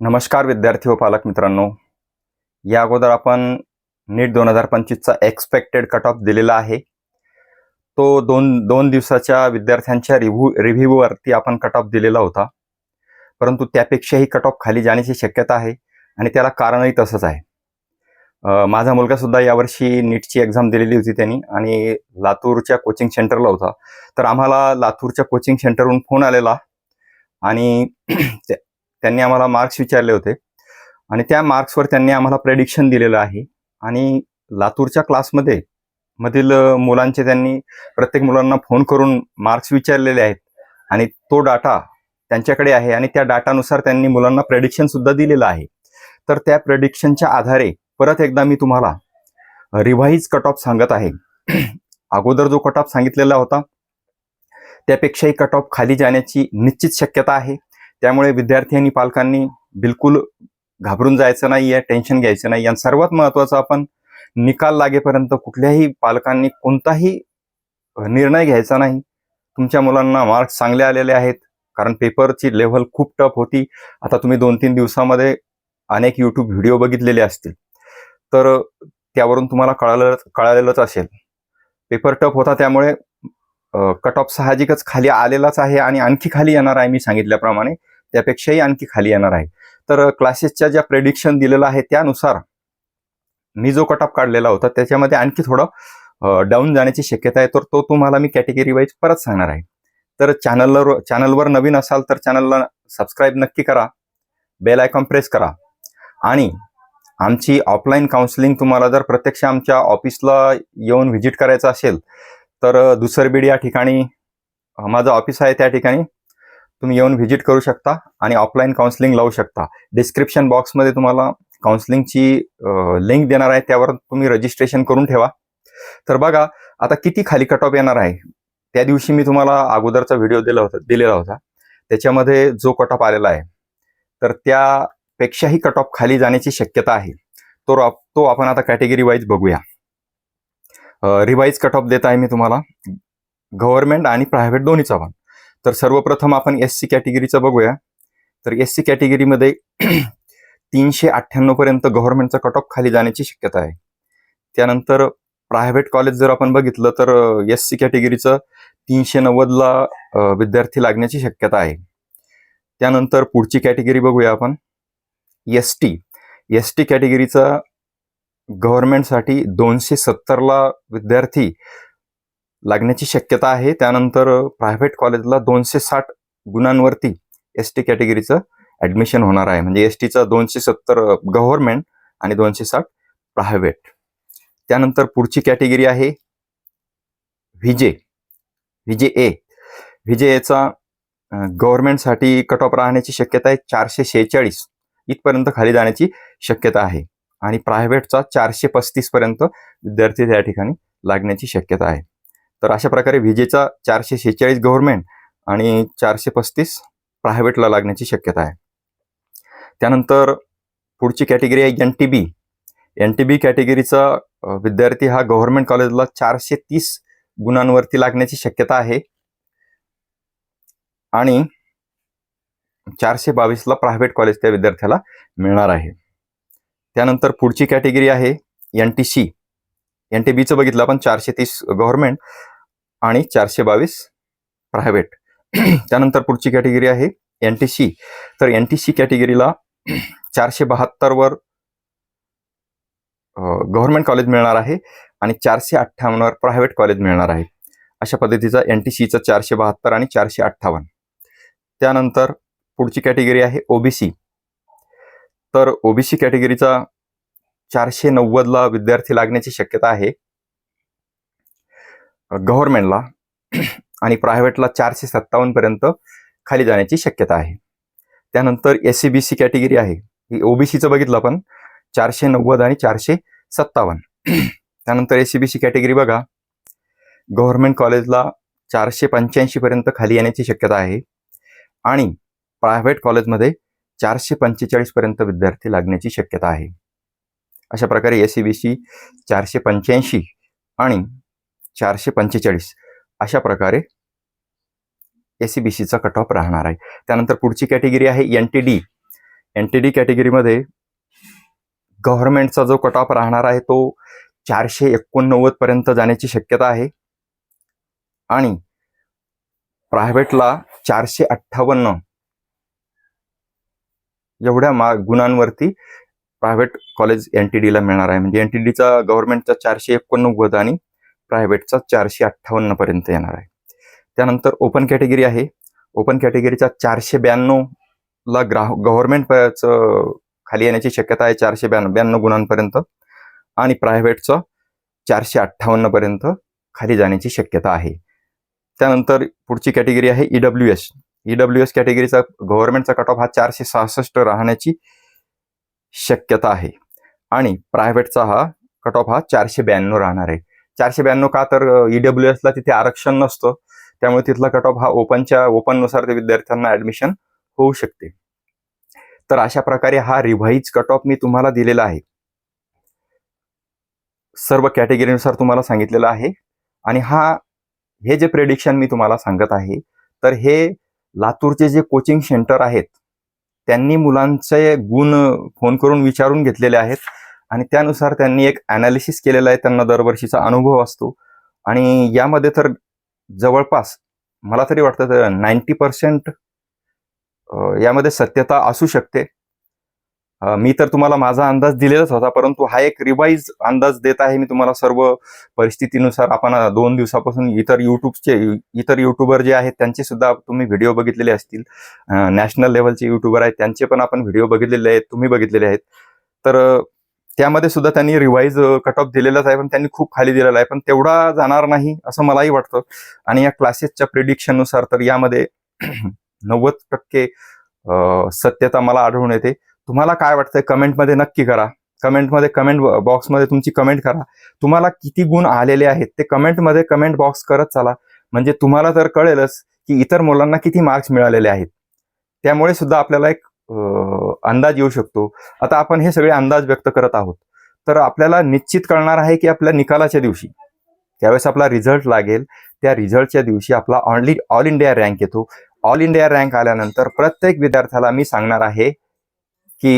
नमस्कार विद्यार्थी व पालक मित्रांनो. या अगोदर आपण नीट दोन हजार पंचवीसचा एक्सपेक्टेड कट ऑफ दिलेला आहे. तो दोन दोन दिवसाच्या विद्यार्थ्यांच्या रिव्ह्यू रिव्ह्यूवरती आपण कट ऑफ दिलेला होता. परंतु त्यापेक्षाही कट ऑफ खाली जाण्याची शक्यता आहे आणि त्याला कारणही तसंच आहे. माझा मुलगासुद्धा यावर्षी नीटची एक्झाम दिलेली होती त्यांनी आणि लातूरच्या कोचिंग सेंटरला होता. तर आम्हाला लातूरच्या कोचिंग सेंटरवरून फोन आलेला आणि त्यांनी आम्हाला मार्क्स विचारले होते. आणि त्या मार्क्सवर त्यांनी आम्हाला प्रेडिक्शन दिलेलं आहे. आणि लातूरच्या क्लासमध्ये मधील मुलांचे त्यांनी प्रत्येक मुलांना फोन करून मार्क्स विचारलेले आहेत. आणि तो डाटा त्यांच्याकडे आहे आणि त्या डाटानुसार त्यांनी मुलांना प्रेडिक्शन सुद्धा दिलेलं आहे. तर त्या प्रेडिक्शनच्या आधारे परत एकदा मी तुम्हाला रिव्हाईज कट ऑफ सांगत आहे. अगोदर जो कट ऑफ सांगितलेला होता त्यापेक्षाही कट ऑफ खाली जाण्याची निश्चित शक्यता आहे. त्यामुळे विद्यार्थी आणि पालकांनी बिलकुल घाबरून जायचं नाही आहे टेन्शन घ्यायचं नाही. आणि सर्वात महत्त्वाचं आपण निकाल लागेपर्यंत कुठल्याही पालकांनी कोणताही निर्णय घ्यायचा नाही. तुमच्या मुलांना मार्क्स चांगले आलेले आहेत कारण पेपरची लेव्हल खूप टफ होती. आता तुम्ही दोन तीन दिवसामध्ये अनेक यूट्यूब व्हिडिओ बघितलेले असतील. तर त्यावरून तुम्हाला कळालं कळालेलंच असेल. पेपर टफ होता त्यामुळे कट ऑफ साहजिकच खाली आलेलाच आहे आणि आणखी खाली येणार आहे मी सांगितल्याप्रमाणे. त्यापेक्षाही आणखी खाली येणार आहे. तर क्लासेसच्या ज्या प्रेडिक्शन दिलेलं आहे त्यानुसार मी जो कट ऑफ काढलेला होता त्याच्यामध्ये आणखी थोडं डाऊन जाण्याची शक्यता आहे. तर तो तुम्हाला मी कॅटेगरी वाईज परत सांगणार आहे. तर चॅनलवर चॅनलवर नवीन असाल तर चॅनलला सबस्क्राईब नक्की करा. बेल आयकॉन प्रेस करा. आणि आमची ऑफलाईन काउन्सिलिंग तुम्हाला जर प्रत्यक्ष आमच्या ऑफिसला येऊन व्हिजिट करायचं असेल तर दुसरबीड या ठिकाणी माझं ऑफिस आहे त्या ठिकाणी. तुम्ही येऊन व्हिजिट करू शकता आणि ऑफलाईन काउन्सिलिंग लावू शकता. डिस्क्रिप्शन बॉक्समध्ये तुम्हाला काउन्सिलिंगची लिंक देणार आहे. त्यावर तुम्ही रजिस्ट्रेशन करून ठेवा. तर बघा आता किती खाली कट ऑफ येणार आहे? त्या दिवशी मी तुम्हाला अगोदरचा व्हिडिओ दिला होता दिलेला होता. त्याच्यामध्ये जो कट ऑफ आलेला आहे तर त्यापेक्षाही कट ऑफ खाली जाण्याची शक्यता आहे. तो तो आपण आता कॅटेगरी वाईज बघूया. रिवाईज कट ऑफ देत आहे मी तुम्हाला. गव्हर्नमेंट आणि प्रायव्हेट दोन्हीचा पण. तर सर्वप्रथम आपण एस सी कॅटेगरीचं बघूया. तर एस सी कॅटेगरीमध्ये तीनशे अठ्ठ्याण्णव पर्यंत गव्हर्नमेंटचा कट ऑफ खाली जाण्याची शक्यता आहे. त्यानंतर प्रायव्हेट कॉलेज जर आपण बघितलं तर एस सी कॅटेगरीचं तीनशे नव्वदला विद्यार्थी लागण्याची शक्यता आहे. त्यानंतर पुढची कॅटेगरी बघूया आपण. एस टी एस टी कॅटेगरीचा गव्हर्नमेंटसाठी दोनशे सत्तरला विद्यार्थी लागण्याची शक्यता आहे. त्यानंतर प्रायव्हेट कॉलेजला दोनशे साठ गुणांवरती एस टी कॅटेगरीचं ऍडमिशन होणार आहे. म्हणजे एस टीचं दोनशे सत्तर गव्हर्नमेंट आणि दोनशे साठ प्रायव्हेट त्यानंतर पुढची कॅटेगरी आहे व्हिजे व्हिजे ए व्हिजे एचा गव्हर्नमेंटसाठी कट ऑफ राहण्याची शक्यता आहे चारशे शेहेचाळीस. इथपर्यंत खाली जाण्याची शक्यता आहे. आणि प्रायव्हेटचा चारशे पस्तीसपर्यंत विद्यार्थी त्या ठिकाणी लागण्याची शक्यता आहे. तर अशा प्रकारे विजेचा चारशे शेहेचाळीस गव्हर्नमेंट आणि चारशे पस्तीस प्रायव्हेटला लागण्याची शक्यता आहे. त्यानंतर पुढची कॅटेगरी आहे N T B N T B कॅटेगरीचा विद्यार्थी हा गव्हर्नमेंट कॉलेजला चारशे तीस गुणांवरती लागण्याची शक्यता आहे. आणि चारशे बावीसला प्रायव्हेट कॉलेज त्या विद्यार्थ्याला मिळणार आहे. त्यानंतर पुढची कॅटेगरी आहे N T C N T बीचं बघितलं आपण चारशे तीस गव्हर्नमेंट आणि चारशे बावीस प्रायव्हेट त्यानंतर पुढची कॅटेगरी आहे एन टी सी तर एन टी सी कॅटेगरीला चारशे बहात्तरवर गव्हर्नमेंट कॉलेज मिळणार आहे आणि चारशे अठ्ठावन्नवर प्रायव्हेट कॉलेज मिळणार आहे. अशा पद्धतीचा एन टी सीचं चारशे बहात्तर आणि चारशे अठ्ठावन्न. त्यानंतर पुढची कॅटेगरी आहे ओबीसी तर ओबीसी कॅटेगरीचा चारशे नव्वदला विद्यार्थी लागण्याची शक्यता आहे. गव्हर्नमेंटला आणि प्रायव्हेटला चारशे सत्तावन्न पर्यंत खाली जाण्याची शक्यता आहे. त्यानंतर S C B C category आहे. ही ओबीसीचं बघितलं आपण. चारशे नव्वद आणि चारशे सत्तावन्न. त्यानंतर S C B C category बघा. गव्हर्नमेंट कॉलेजला चारशे पंच्याऐंशी पर्यंत खाली येण्याची शक्यता आहे. आणि प्रायव्हेट कॉलेजमध्ये चारशे पंचेचाळीस पर्यंत विद्यार्थी लागण्याची शक्यता आहे. अशा प्रकारे एस सी बी सी चारशे पंच्याऐंशी आणि चारशे पंचेचाळीस अशा प्रकारे एस सी बी सीचा कट ऑफ राहणार आहे. त्यानंतर पुढची कॅटेगरी आहे N T D N T D कॅटेगरीमध्ये गव्हर्नमेंटचा जो कट ऑफ राहणार आहे तो चारशे एकोणनव्वदपर्यंत जाण्याची शक्यता आहे. आणि प्रायव्हेटला चारशे अठ्ठावन्न एवढ्या मा गुणांवरती प्रायव्हेट कॉलेज एन टी डीला मिळणार आहे. म्हणजे एन टी डीचा गव्हर्नमेंटचा चारशे एकोणनव्वद आणि प्रायव्हेटचा चारशे अठ्ठावन्न पर्यंत येणार आहे. त्यानंतर ओपन कॅटेगरी आहे. ओपन कॅटेगरीचा चारशे ब्याण्णव ला ग्राह गव्हर्नमेंटचं खाली येण्याची शक्यता आहे चारशे ब्याण्णव ब्याण्णव गुणांपर्यंत. आणि प्रायव्हेटचं चारशे अठ्ठावन्नपर्यंत खाली जाण्याची शक्यता आहे. त्यानंतर पुढची कॅटेगरी आहे E W S E W S कॅटेगरीचा गव्हर्नमेंटचा कट ऑफ हा चारशे सहासष्ट राहण्याची शक्यता आहे. आणि प्रायव्हेटचा हा कट ऑफ हा चारशे ब्याण्णव राहणार आहे. चारशे ब्याण्णव का तर ईडब्ल्यू एसला तिथे आरक्षण नसतं. त्यामुळे तिथला कट ऑफ हा ओपनच्या ओपननुसार ते विद्यार्थ्यांना ऍडमिशन होऊ शकते. तर अशा प्रकारे हा रिव्हाइज कट ऑफ मी तुम्हाला दिलेला आहे. सर्व कॅटेगरीनुसार तुम्हाला सांगितलेलं आहे. आणि हा हे जे प्रेडिक्शन मी तुम्हाला सांगत आहे तर हे लातूरचे जे कोचिंग सेंटर आहेत त्यांनी मुलांचे गुण फोन करून विचारून घेतलेले आहेत आणि त्यानुसार त्यांनी एक अनालिसिस केलेला आहे. त्यांना दरवर्षीचा अनुभव असतो. आणि यामध्ये तर जवळपास मला तरी वाटतं तर नाईन्टी पर्सेंट यामध्ये सत्यता असू शकते. मी तर तुम्हाला माझा अंदाज दिलेलाच होता परंतु हा एक रिवाईज अंदाज देत आहे मी तुम्हाला सर्व परिस्थितीनुसार. आपण दोन दिवसापासून इतर युट्यूबचे इतर युट्यूबर जे आहेत त्यांचे सुद्धा तुम्ही व्हिडिओ बघितलेले असतील. नॅशनल लेवलचे युट्यूबर आहेत त्यांचे पण आपण व्हिडिओ बघितलेले आहेत तुम्ही बघितलेले आहेत. तर त्यामध्ये सुद्धा त्यांनी रिवाईज कट ऑफ दिलेलाच आहे पण त्यांनी खूप खाली दिलेला आहे. पण तेवढा जाणार नाही असं मलाही वाटतं. आणि या क्लासेसच्या प्रिडिक्शननुसार तर यामध्ये नव्वद टक्के सत्यता मला आढळून येते. तुम्हाला काय वाटतंय? कमेंटमध्ये नक्की करा. कमेंटमध्ये कमेंट बॉक्समध्ये तुमची कमेंट करा. तुम्हाला किती गुण आलेले आहेत ते कमेंटमध्ये कमेंट बॉक्स करत चाला. म्हणजे तुम्हाला तर कळेलच की इतर मुलांना किती मार्क्स मिळालेले आहेत. त्यामुळे सुद्धा आपल्याला एक अंदाज येऊ शकतो. आता आपण हे सगळे अंदाज व्यक्त करत आहोत. तर आपल्याला निश्चित कळणार आहे की आपल्या निकालाच्या दिवशी. त्यावेळेस आपला रिझल्ट लागेल. त्या रिझल्टच्या दिवशी आपला ऑनली ऑल इंडिया रँक येतो. ऑल इंडिया रँक आल्यानंतर प्रत्येक विद्यार्थ्याला मी सांगणार आहे की